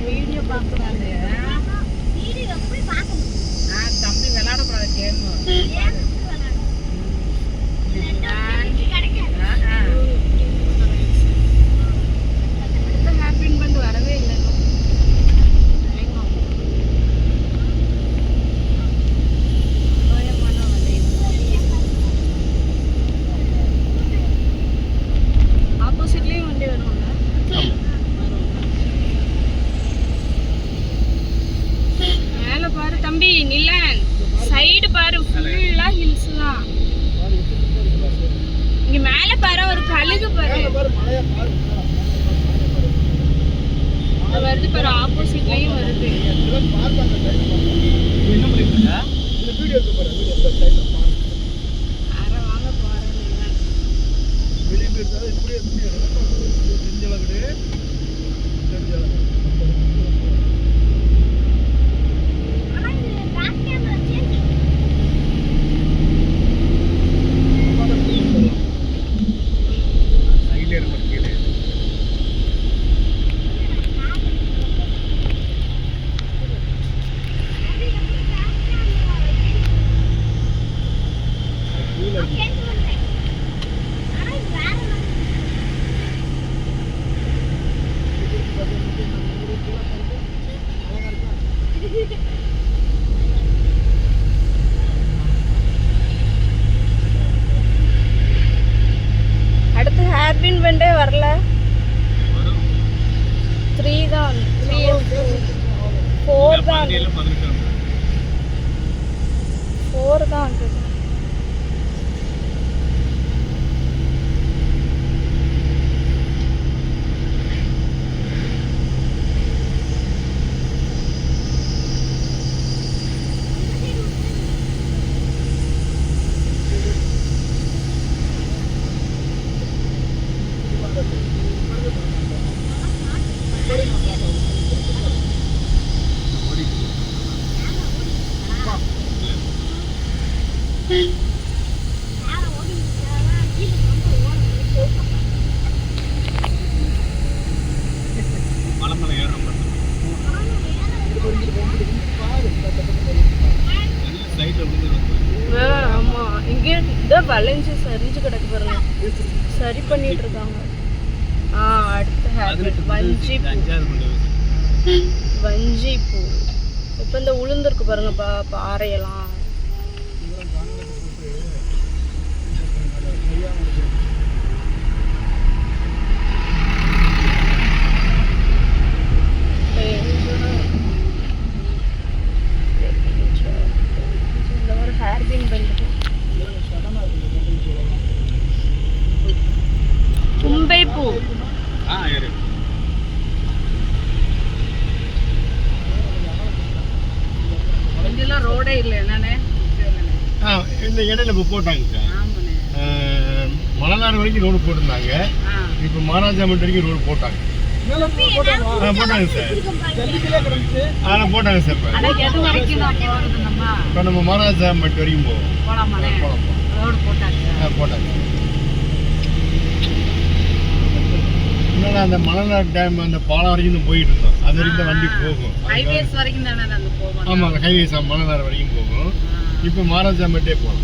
Video பார்க்குறாங்க. தம்பி விளையாடக்கூடாது game happen பண்ணி வரவே இல்லை ஆப்போசிட்லேயும் வண்டி வருவாங்க மேல பாரு தம்பி நிலன் சைடு பாரு ஃபுல்லா ஹில்ஸ் தான் இங்க மேல பாரு ஒரு கழுகு பாரு அது வருது பாரு ஆப்போசிட்லயும் வருது. என்ன பண்ணிருக்கீங்க அற அடுத்து ஹேர்பின் பண்ணே வரல. த்ரீ தான். த்ரீ ஃபோர் தான். ஃபோர் தான் வளைஞ்சு சரிஞ்சு கிடக்கு பாருங்க சரி. பண்ணிட்டு இருக்காங்க ஆ அடுத்த ஹேர்பின் வஞ்சி பூ அஞ்சாவது வஞ்சி பூ இப்போ இந்த உளுந்துருக்கு பாருங்க பா பாறையெல்லாம் இந்த ஒரு ஹேர் பின் பண்ணிட்டு தும்பை பூ ஆ ஏறு இல்லை என்னண்ணே? ஆ இந்த இடையில இப்போ போட்டாங்க மலைநாடு வரைக்கும் ரோடு போட்டிருந்தாங்க. இப்போ மகாராஜா மட் வரைக்கும் ரோடு போட்டாங்க. ஆ போட்டாங்க சார். அதெல்லாம் போட்டாங்க சார் இப்போ. ஆனால் நம்ம? மகாராஜா வரைக்கும் போவோம். போட்டாங்க. இன்னொன்று அந்த மலைநாடு டேம் அந்த பாலம் வரைக்கும் போயிட்டு இருந்தோம். அது வரைக்கும் தான் வண்டி போகும். ஆமாம் ஹைவேஸ் மலைநாடு வரைக்கும் போகும் இப்போ மகாராஜா மட்டே போகலாம்